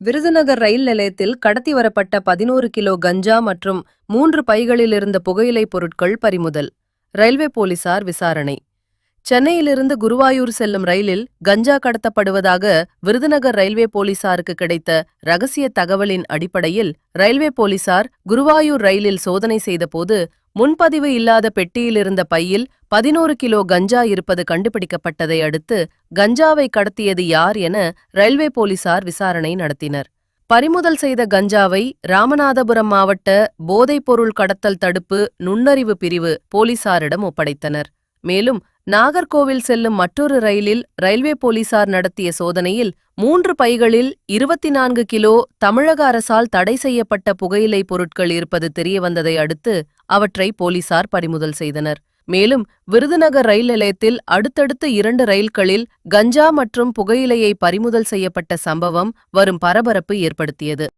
விருதுநகர் ரயில் நிலையத்தில் கடத்தி வரப்பட்ட பதினோரு கிலோ கஞ்சா மற்றும் மூன்று பைகளில் இருந்த புகையிலை பொருட்கள் பறிமுதல் ரயில்வே போலீசார் விசாரணை. சென்னையிலிருந்து குருவாயூர் செல்லும் ரயிலில் கஞ்சா கடத்தப்படுவதாக விருதுநகர் ரயில்வே போலீசாருக்கு கிடைத்த ரகசிய தகவலின் அடிப்படையில் ரயில்வே போலீசார் குருவாயூர் ரயிலில் சோதனை செய்தபோது முன்பதிவு இல்லாத பெட்டியிலிருந்த பையில் பதினோரு கிலோ கஞ்சா இருப்பது கண்டுபிடிக்கப்பட்டதை அடுத்து கஞ்சாவை கடத்தியது யார் என ரயில்வே போலீசார் விசாரணை நடத்தினர். பறிமுதல் செய்த கஞ்சாவை ராமநாதபுரம் மாவட்ட போதைப்பொருள் கடத்தல் தடுப்பு நுண்ணறிவு பிரிவு போலீசாரிடம் ஒப்படைத்தனர். மேலும் நாகர்கோவில் செல்லும் மற்றொரு ரயிலில் ரயில்வே போலீசார் நடத்திய சோதனையில் மூன்று பைகளில் இருபத்தி நான்கு கிலோ தமிழக அரசால் தடை செய்யப்பட்ட புகையிலை பொருட்கள் இருப்பது தெரியவந்ததை அடுத்து அவற்றை போலீசார் பறிமுதல் செய்தனர். மேலும் விருதுநகர் ரயில் நிலையத்தில் அடுத்தடுத்து இரண்டு ரயில்களில் கஞ்சா மற்றும் புகையிலையை பறிமுதல் செய்யப்பட்ட சம்பவம் வரும் பரபரப்பு ஏற்படுத்தியது.